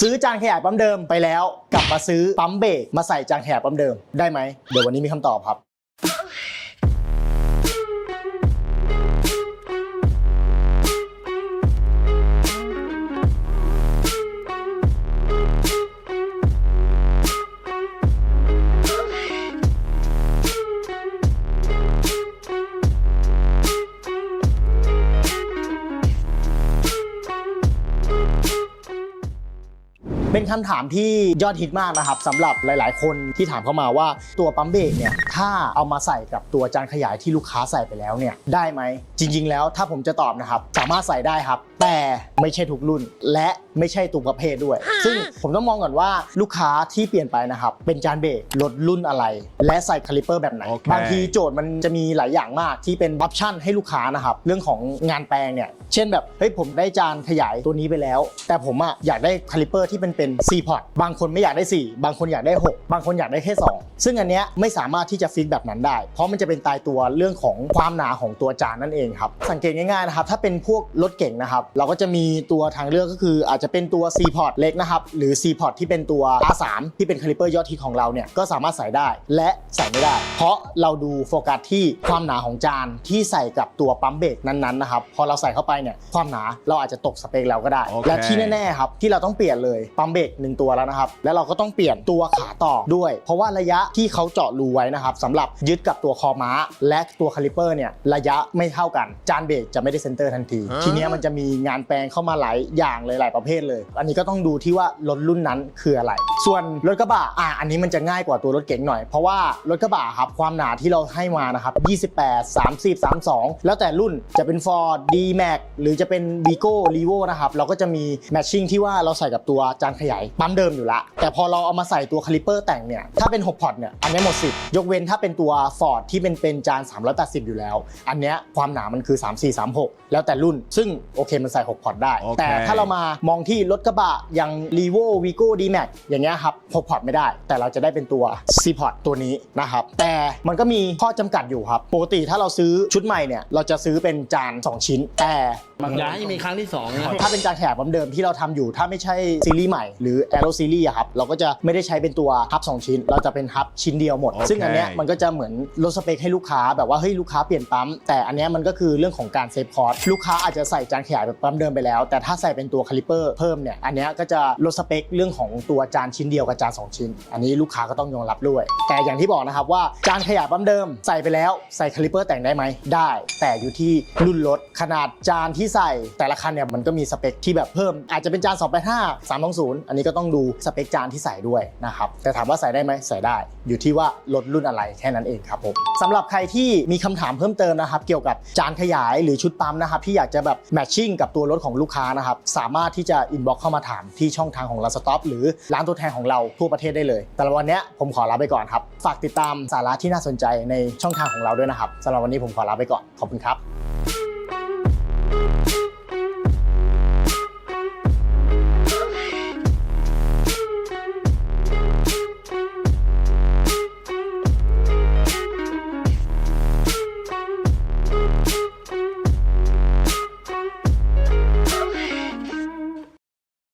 ซื้อจานขยายปั๊มเดิมไปแล้ว กลับมาซื้อปั๊มเบรกมาใส่จานขยายปั๊มเดิมได้ไหมเดี๋ยววันนี้มีคำตอบครับ เป็นคำถามที่ยอดฮิตมากนะครับสำหรับหลาย ๆ คนที่ถามเข้ามาว่าตัวปั๊มเบรกเนี่ยถ้าเอามาใส่กับตัวจานขยายที่ลูกค้าใส่ไปแล้วเนี่ยได้ไหมจริง ๆ แล้วถ้าผมจะตอบนะครับสามารถใส่ได้ครับ แต่ไม่ใช่ทุกรุ่นและ ไม่ใช่ทุกประเภทด้วย ซึ่งผมต้องมองก่อนว่าลูกค้าที่เปลี่ยนไปนะครับ เป็นจานเบรกรถรุ่นอะไร และใส่คาลิเปอร์แบบไหนโอเคบางทีโจทย์มันจะมีหลายอย่างมากที่เป็นออปชั่นให้ลูกค้านะครับเรื่องของงานแปลงเนี่ยเช่นแบบเฮ้ยผมได้จานขยายตัวนี้ไปแล้ว แต่ผมอะอยากได้คาลิเปอร์ที่เป็นเป็น C port บางคนไม่อยากได้ 4 บางคนอยากได้ 6 บางคนอยากได้แค่ 2 ซึ่งอันเนี้ยไม่สามารถที่จะฟิกแบบนั้นได้ เพราะมันจะเป็นตายตัวเรื่องของความหนาของตัวจานนั่นเองครับสังเกตง่ายๆนะครับถ้าเป็นพวกรถเก่งนะครับเราก็จะมีตัวทางเลือกก็คืออาจจะเป็นตัว C port เล็กนะครับ หรือ C port ที่เป็นตัว R3 ที่เป็นคาลิเปอร์ยอดฮิตของเราเนี่ยก็สามารถใส่ได้และใส่ไม่ได้ เพราะเราดูโฟกัสที่ความหนาของจานที่ใส่กับตัวปั๊มเบรกนั้นๆนะครับพอเราใส่เข้าไปเนี่ยความหนาเราอาจจะตกสเปคเราก็ได้ โอเค และที่แน่ๆครับที่เราต้องเปลี่ยนเลยปั๊มเบรกหนึ่งตัวแล้วนะครับ แล้วเราก็ต้องเปลี่ยนตัวขาต่อด้วย เพราะว่าระยะที่เขาเจาะรูไว้นะครับสำหรับยึดกับตัวคอม้า และตัวคาลิเปอร์เนี่ยระยะไม่เท่ากันจานเบรกจะไม่ได้เซนเตอร์ทันที ทีเนี้ยมันจะมีงานแปลงเข้ามาหลายอย่างเลยหลายประเภทเลย อันนี้ก็ต้องดูที่ว่ารถรุ่นนั้นคืออะไร ส่วนรถกระบะอะอันนี้มันจะง่ายกว่าตัวรถเก๋งหน่อย เพราะว่ารถกระบะครับความหนาที่เราให้มานะครับ 28 30 32 แล้วแต่รุ่นจะเป็น Ford D-Max หรือจะเป็น Vigo Levo นะครับเราก็จะมี matching ที่ว่าเราใส่กับตัวจานขยายปั๊มเดิมอยู่ละ แต่พอเราเอามาใส่ตัวคาลิเปอร์แต่งเนี่ยถ้าเป็น 6 พอร์ตเนี่ยอันนี้หมดสิทธิ์ยกเว้นถ้าเป็นตัว Ford ที่เป็นเป็นจาน 380 อยู่แล้ว อันเนี้ยความหนามันคือ 3436 แล้วแต่รุ่น ซึ่งโอเคมันใส่ 6 พอร์ตได้โอเคแต่ถ้าเรามามองที่รถกระบะอย่าง Levo Vigo D-Max อย่างเงี้ยะครับ6พอร์ตไม่ได้ แต่เราจะได้เป็นตัวซีพอร์ตัวนี้นะครับแต่มันก็มีข้อจำกัดอยู่ครับปกติถ้าเราซื้อชุดใหม่เนี่ยเราจะซื้อเป็นจาน 2 ชิ้นแต่ อย่าให้มีครั้งที่สองนะ ถ้าเป็นจานขยายปั๊มเดิมที่เราทำอยู่ ถ้าไม่ใช่ซีรีส์ใหม่หรือ Aero Series อะครับ เราก็จะไม่ได้ใช้เป็นตัวฮับ2ชิ้น เราจะเป็นฮับชิ้นเดียวหมด โอเค ซึ่งอันเนี้ยมันก็จะเหมือนลดสเปคให้ลูกค้าแบบว่าเฮ้ยลูกค้าเปลี่ยนปั๊ม แต่อันเนี้ยมันก็คือเรื่องของการเซฟคอร์สลูกค้าอาจจะใส่จานขยายแบบปั๊มเดิมไปแล้ว แต่ถ้าใส่เป็นตัวคาลิเปอร์เพิ่มเนี่ยอันเนี้ยก็จะลดสเปคเรื่องของตัวจานชิ้นเดียวกับจานสองชิ้น อันนี้ลูกค้าก็ต้องยอมรับด้วย แต่อย่างที่บอกนะครับว่าจานขยายปั๊มเดิมใส่ไปแล้วใส่คาลิเปอร์แต่งได้ไหมได้ แต่อยู่ที่รุ่นรถขนาดจานที่ใส่แต่ละคันเนี่ยมันก็มีสเปคที่แบบเพิ่ม อาจจะเป็นจาน285 320 อันนี้ก็ต้องดูสเปคจานที่ใส่ด้วยนะครับแต่ถามว่าใส่ได้ไหมใส่ได้ อยู่ที่ว่ารถรุ่นอะไรแค่นั้นเองครับผมสำหรับใครที่มีคำถามเพิ่มเติมนะครับ เกี่ยวกับจานขยายหรือชุดปั๊มนะครับที่อยากจะแบบแมทชิ่งกับตัวรถของลูกค้านะครับสามารถที่จะอินบ็อกเข้ามาถามที่ช่องทางของ l a s t o p หรือร้านตัวแทนของเราทั่วประเทศได้เลย แต่ละวันเนี้ยผมขอลาไปก่อนครับ ฝากติดตามสาระที่น่าสนใจในช่องทางของเราด้วยนะครับสำหรับวันนี้ผมขอลาไปก่อน ขอบคุณครับ